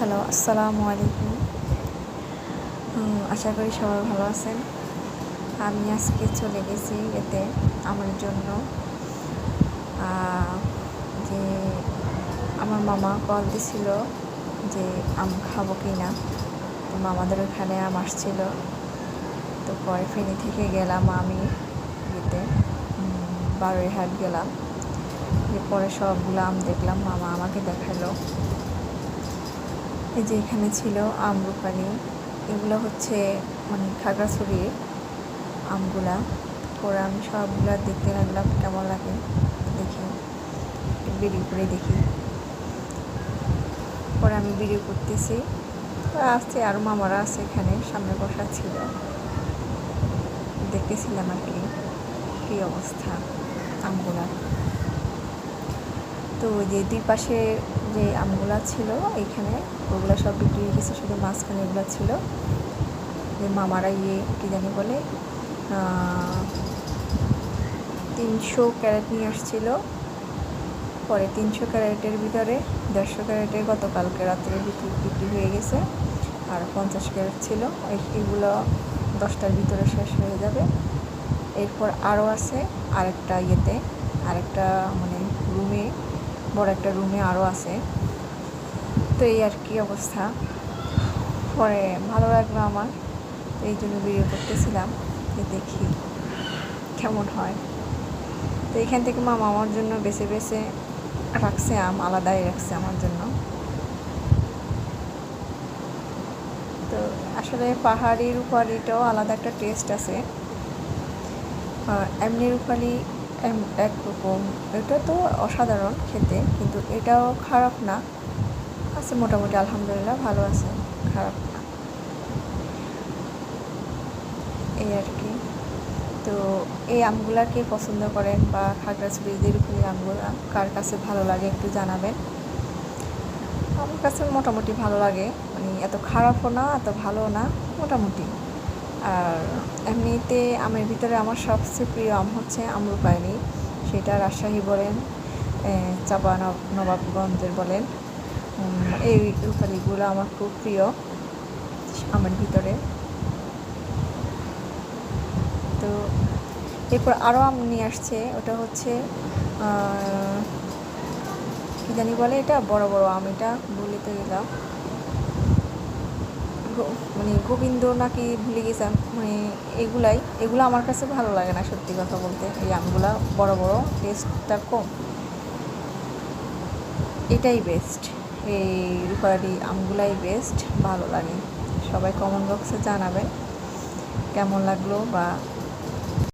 Hello, আসসালামু আলাইকুম। আশা করি সবাই ভালো আছেন। আমি আজকে চলে গেছি এতে আমার জন্য। যে আমার মামা কল দিছিল যে আম খাব কি না তো মামাদের ওখানে আম আসছিল। তো পরে ফেনি থেকে গেলাম আমি এতে বারোই হাট গেলাম। পরে সবগুলো আম দেখলাম, মামা আমাকে দেখাল এই যে এখানে ছিল আমরুপালি এগুলো হচ্ছে মানে খাগড়াছড়ির আমগুলা। পরে আমি সবগুলা দেখতে লাগলাম, কেমন লাগে দেখি ভিডিও করে দেখি। পরে আমি ভিডিও করতেছি। আসছে, আর মামারা আছে এখানে, সামনে বসা ছিল। দেখতেছিলাম আর কি, কী অবস্থা আমগুলার। তো যে দুই পাশে যে আমগুলা ছিল এইখানে ওগুলো সব বিক্রি হয়ে গেছে, শুধু মাঝখানে এগুলো ছিল। যে মামারা ইয়ে কী জানি বলে তিনশো ক্যারেট নিয়ে আসছিল। পরে তিনশো ক্যারেটের ভিতরে দেড়শো ক্যারেটে গতকালকে রাত্রে বিক্রি বিক্রি হয়ে গেছে। আর পঞ্চাশ ক্যারেট ছিল এগুলো দশটার ভিতরে শেষ হয়ে যাবে। এরপর আরও আছে আরেকটা ইয়েতে, আরেকটা মানে রুমে বড় একটা রুমে আরও আছে। তো এই আর কি অবস্থা। পরে ভালো লাগল আমার, এই জন্য ভিডিও করতেছিলাম যে দেখি কেমন হয়। তো এখান থেকে মামা আমার জন্য বেছে বেছে রাখছে আম, আলাদাই রাখছে আমার জন্য। তো আসলে পাহাড়ি রূপালিটাও আলাদা একটা টেস্ট আছে। এমনি রূপালি একরকম। এটা তো অসাধারণ খেতে, কিন্তু এটাও খারাপ না। আছে মোটামুটি, আলহামদুলিল্লাহ, ভালো আছে, খারাপ না। এই আর কি। তো এই আমগুলা কে পছন্দ করেন বা খাগড়াছড়ির যেরকমই আমগুলা, কার কাছে ভালো লাগে একটু জানাবেন। আমার কাছে মোটামুটি ভালো লাগে মানে এত খারাপও না, এত ভালো না, মোটামুটি। এমনিতে আমের ভিতরে আমার সবচেয়ে প্রিয় আম হচ্ছে আম্রপায়নি। সেটা রাজশাহী বলেন চাপা নবাবগঞ্জের বলেন। এই রূপালিগুলো আমার খুব প্রিয় আমের ভিতরে। তো এরপর আরও আম নিয়ে আসছে, ওটা হচ্ছে কি জানি বলে এটা? বড় বড় আম এটা ভুলে তো গেলাম মানে গোবিন্দ নাকি ভুলে গেছিলাম মানে এগুলাই, এগুলো আমার কাছে ভালো লাগে না সত্যি কথা বলতে। এই আমগুলা বড় বড় টেস্টটা কম। এটাই বেস্ট এই রুপারি আমগুলাই বেস্ট ভালো লাগে। সবাই কমেন্ট বক্সে জানাবেন, কেমন লাগল বা